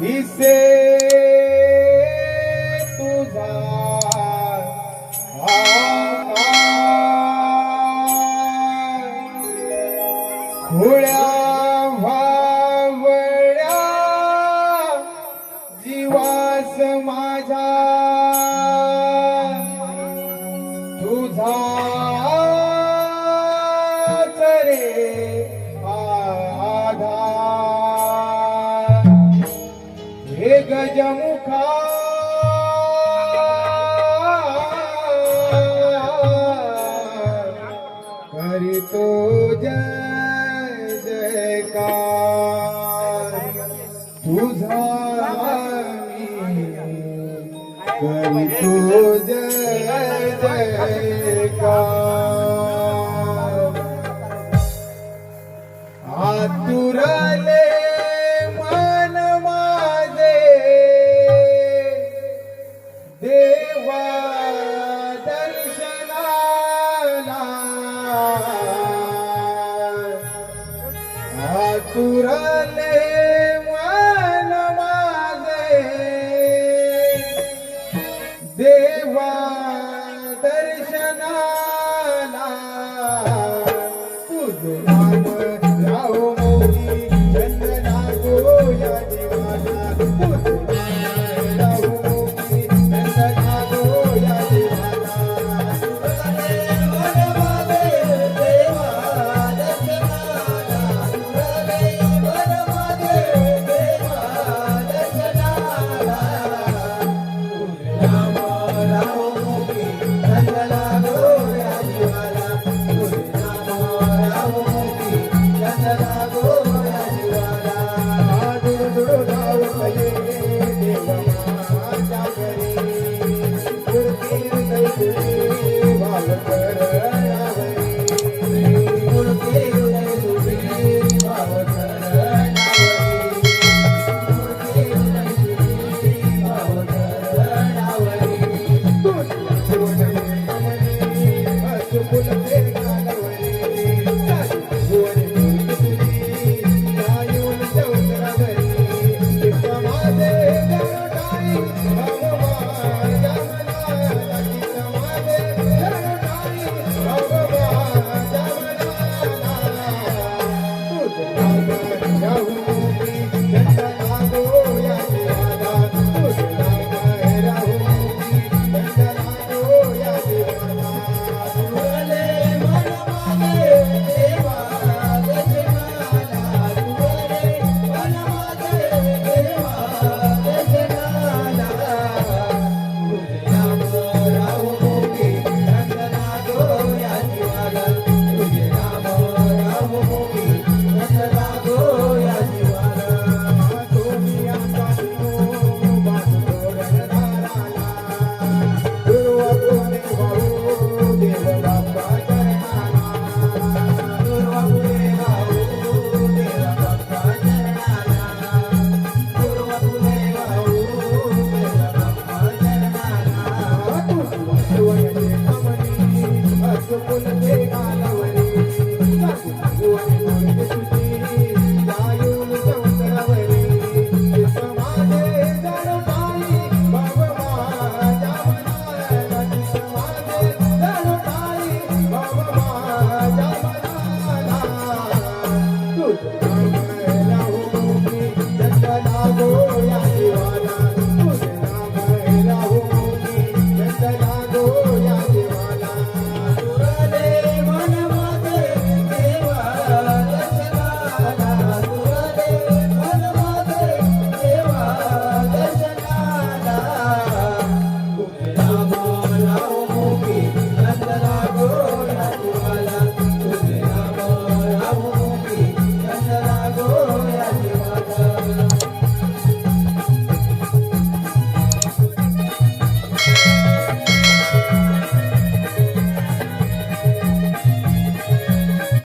दिसे तुझा आकार. खुळ्या व्हावळ्या जीवास माझा तुझा रे हे गजमुखा करीतो जय जयकार तुझा मी करीतो जय जयकार आतुरले